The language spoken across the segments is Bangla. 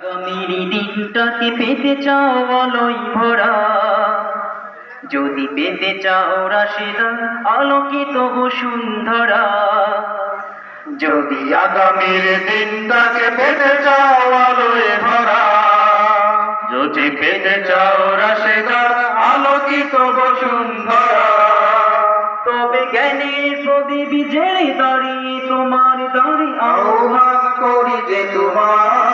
আগামীর দিনটাকে পেতে চাও আলোই ভরা। যদি পেতে চাও রাশিদা, আলোকিত বসুন্ধরা যদি আগামীর দিনটাকে পেতে চাও আলোয় ভরা। যদি পেতে চাও রাশেদার আলোকিত বসুন্ধরা তবে জ্ঞানের প্রদীপ জেলে দাঁড়িয়ে তোমার দাঁড়ি আহ্বান আহ্বান করি যে তোমার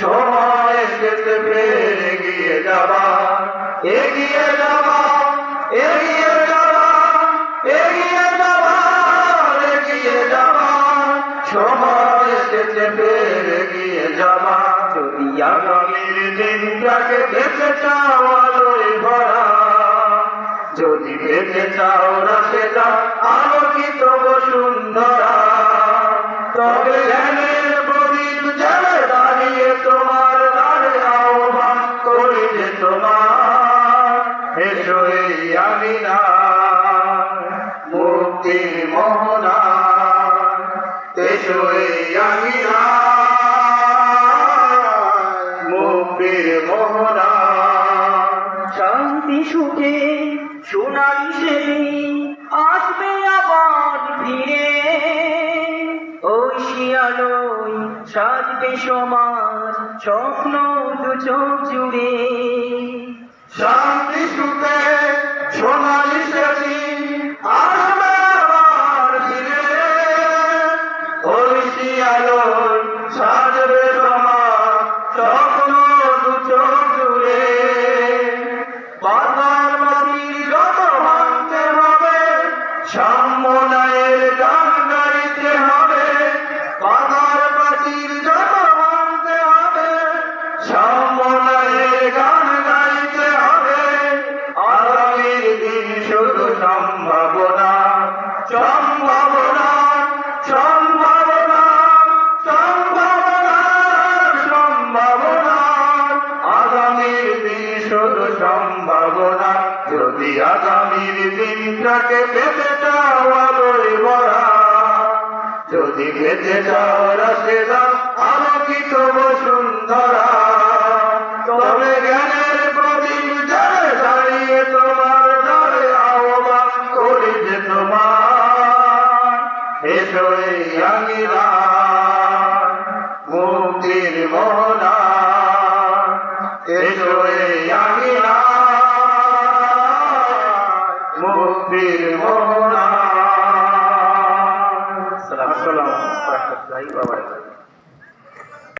সময় এসেছে ফের এগিয়ে যাবা এগিয়ে যাবা। দিনটাকে পেতে চাও আলোয় ভরা। যদি পেতে চাও রাশেদা আলোকিত বসুন্ধরা তবে জ্ঞানের প্রদীপ জলে দাঁড়িয়ে তোমার দ্বারে আহ্বান করি যে তোমার। এসো এই আমিনা মুক্তির মোহনা। এসো এই আমিনা মুক্তির সুখে সোনালি সেদিন আসবে আবার ফিরে। ওই শিয়ালয় সাজবে সমাজ, স্বপ্ন দু চোখ জুড়ে। শান্তি, সুখে সোনালি সেদিন আসবে আবার ফিরে। ওই শিয়ালোর সাজবে সমাজ গান হবে হবে গান হবে। সম্ভাবনা সম্ভাবনা সম্ভাবনা সম্ভাবনা সম্ভাবনা। সম্ভাবনা যদি আগামীর দিনটাকে পেতে চাও আলোয় ভরা, যদি পেতে চাও রাশেদা আলোকিত বসুন্ধরা, তবে জ্ঞানের প্রদীপ জলে দাঁড়িয়ে তোমার দ্বারে আহ্বান তোমার। এসো এই আসসালামু